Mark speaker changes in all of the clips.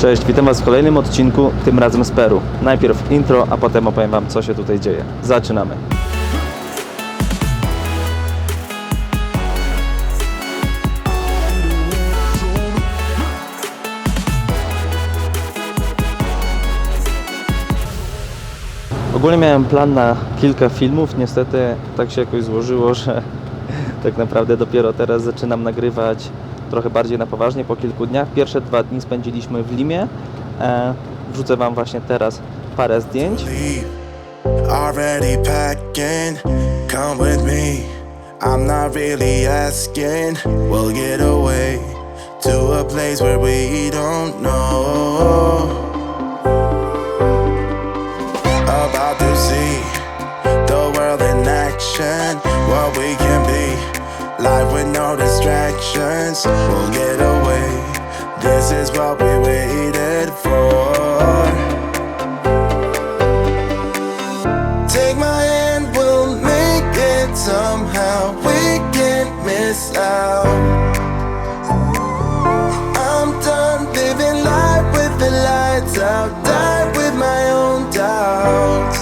Speaker 1: Cześć, witam Was w kolejnym odcinku, tym razem z Peru. Najpierw intro, a potem opowiem Wam, co się tutaj dzieje. Zaczynamy. Ogólnie miałem plan na kilka filmów, niestety tak się jakoś złożyło, że tak naprawdę dopiero teraz zaczynam nagrywać trochę bardziej na poważnie po kilku dniach. Pierwsze dwa dni spędziliśmy w Limie. E, wrzucę Wam właśnie teraz parę zdjęć.
Speaker 2: I'm not really asking. We'll get away to a place where we don't know. What we waited for. Take my hand, we'll make it somehow. We can't miss out. I'm done living life with the lights out. Die with my own doubts.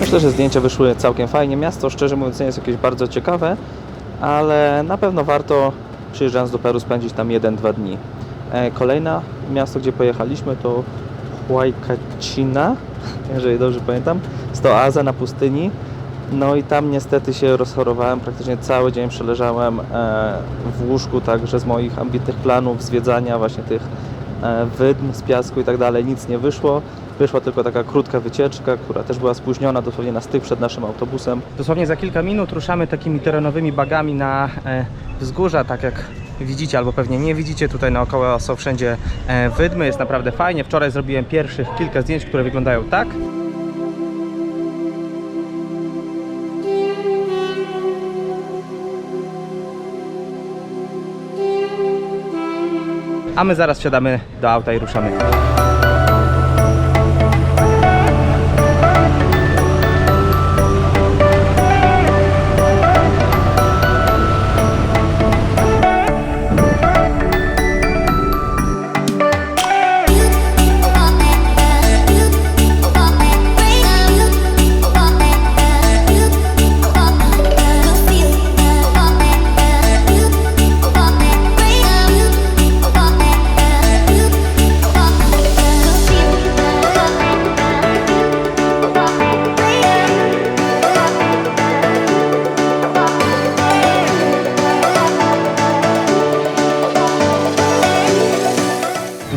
Speaker 1: Myślę, że zdjęcia wyszły całkiem fajnie. Miasto, szczerze mówiąc, nie jest jakieś bardzo ciekawe, ale na pewno warto przyjeżdżając do Peru spędzić tam 1-2 dni. E, Kolejne miasto, gdzie pojechaliśmy to Huaycachina, jeżeli dobrze pamiętam. Jest to oaza na pustyni. No i tam niestety się rozchorowałem, praktycznie cały dzień przeleżałem e, w łóżku, także z moich ambitnych planów zwiedzania właśnie tych e, wydm z piasku i tak dalej nic nie wyszło. Wyszła tylko taka krótka wycieczka, która też była spóźniona dosłownie na styk przed naszym autobusem.
Speaker 3: Dosłownie za kilka minut ruszamy takimi terenowymi bagami na e, wzgórza, tak jak widzicie, albo pewnie nie widzicie. Tutaj naokoło są wszędzie e, wydmy, jest naprawdę fajnie. Wczoraj zrobiłem pierwszych kilka zdjęć, które wyglądają tak. A my zaraz wsiadamy do auta i ruszamy.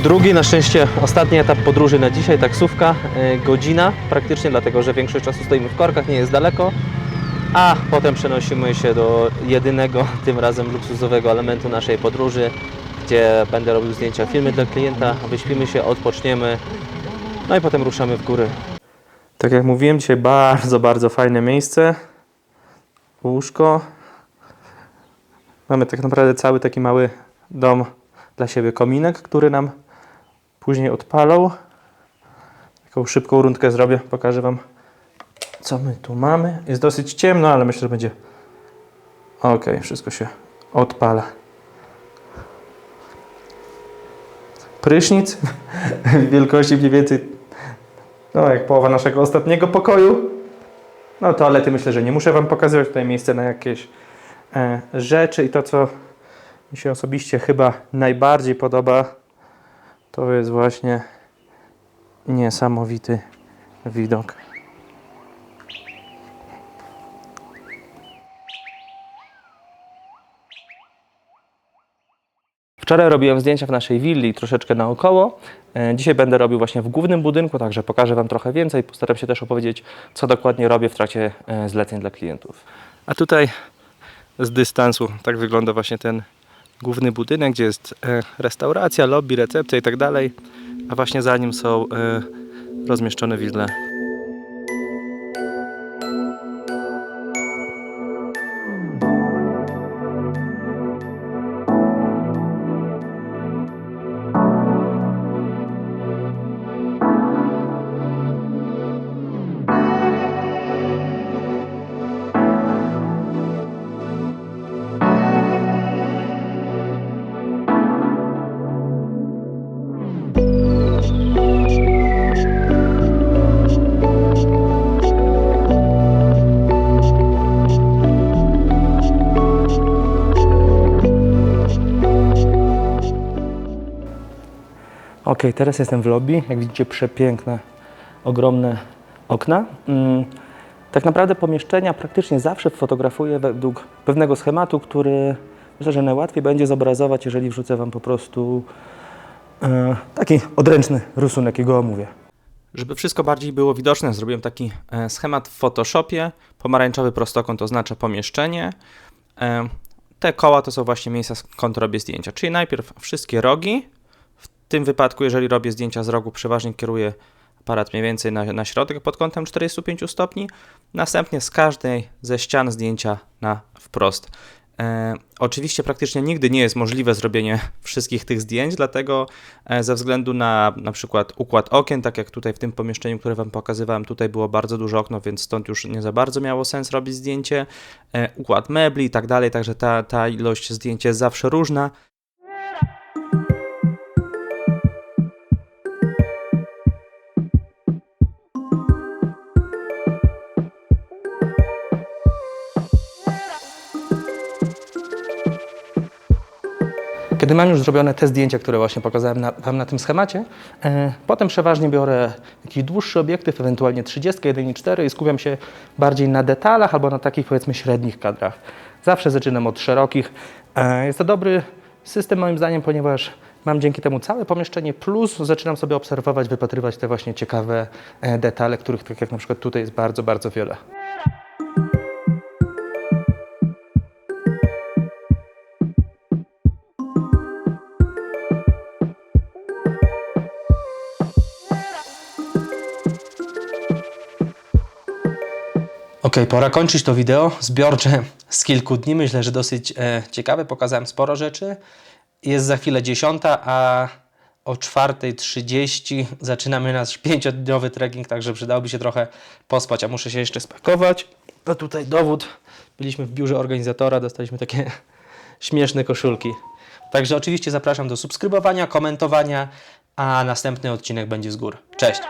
Speaker 1: Drugi, na szczęście ostatni etap podróży na dzisiaj, taksówka, e, godzina praktycznie, dlatego że większość czasu stoimy w korkach, nie jest daleko, a potem przenosimy się do jedynego, tym razem luksusowego elementu naszej podróży, gdzie będę robił zdjęcia, filmy dla klienta, wyśpimy się, odpoczniemy, no i potem ruszamy w góry. Tak jak mówiłem, dzisiaj bardzo, bardzo fajne miejsce, łóżko, mamy tak naprawdę cały taki mały dom dla siebie kominek, który nam później odpalą. Taką szybką rundkę zrobię, pokażę Wam, co my tu mamy. Jest dosyć ciemno, ale myślę, że będzie ok, wszystko się odpala. Prysznic wielkości mniej więcej no jak połowa naszego ostatniego pokoju. No toalety myślę, że nie muszę Wam pokazywać. Tutaj miejsce na jakieś e, rzeczy i to, co mi się osobiście chyba najbardziej podoba, to jest właśnie niesamowity widok. Wczoraj robiłem zdjęcia w naszej willi troszeczkę naokoło. E, Dzisiaj będę robił właśnie w głównym budynku, także pokażę Wam trochę więcej. Postaram się też opowiedzieć, co dokładnie robię w trakcie e, zleceń dla klientów. A tutaj z dystansu tak wygląda właśnie ten główny budynek, gdzie jest e, restauracja, lobby, recepcja i tak dalej, a właśnie za nim są e, rozmieszczone wille. Ok, teraz jestem w lobby. Jak widzicie, przepiękne, ogromne okna. Mm, tak naprawdę pomieszczenia praktycznie zawsze fotografuję według pewnego schematu, który myślę, że najłatwiej będzie zobrazować, jeżeli wrzucę Wam po prostu e, taki odręczny rysunek i go omówię. Żeby wszystko bardziej było widoczne, zrobiłem taki e, schemat w Photoshopie. Pomarańczowy prostokąt oznacza pomieszczenie. E, te koła to są właśnie miejsca, skąd robię zdjęcia. Czyli najpierw wszystkie rogi. Tym wypadku, jeżeli robię zdjęcia z rogu, przeważnie kieruję aparat mniej więcej na, na środek pod kątem 45 stopni. Następnie z każdej ze ścian zdjęcia na wprost. E, oczywiście praktycznie nigdy nie jest możliwe zrobienie wszystkich tych zdjęć, dlatego e, ze względu na na przykład układ okien, tak jak tutaj w tym pomieszczeniu, które Wam pokazywałem, tutaj było bardzo duże okno, więc stąd już nie za bardzo miało sens robić zdjęcie, e, układ mebli i tak dalej, także ta, ta ilość zdjęć jest zawsze różna. Kiedy mam już zrobione te zdjęcia, które właśnie pokazałem na, Wam na tym schemacie, e, potem przeważnie biorę jakiś dłuższy obiektyw, ewentualnie 30, 1.4 i skupiam się bardziej na detalach albo na takich powiedzmy średnich kadrach. Zawsze zaczynam od szerokich. E, jest to dobry system moim zdaniem, ponieważ mam dzięki temu całe pomieszczenie, plus zaczynam sobie obserwować, wypatrywać te właśnie ciekawe e, detale, których tak jak na przykład tutaj jest bardzo, bardzo wiele. Ok, pora kończyć to wideo zbiorcze z kilku dni. Myślę, że dosyć e, ciekawe. Pokazałem sporo rzeczy. Jest za chwilę dziesiąta, a o 4.30 zaczynamy nasz pięciodniowy trekking, także przydałoby się trochę pospać, a muszę się jeszcze spakować. No tutaj dowód. Byliśmy w biurze organizatora, dostaliśmy takie śmieszne koszulki. Także oczywiście zapraszam do subskrybowania, komentowania, a następny odcinek będzie z gór. Cześć!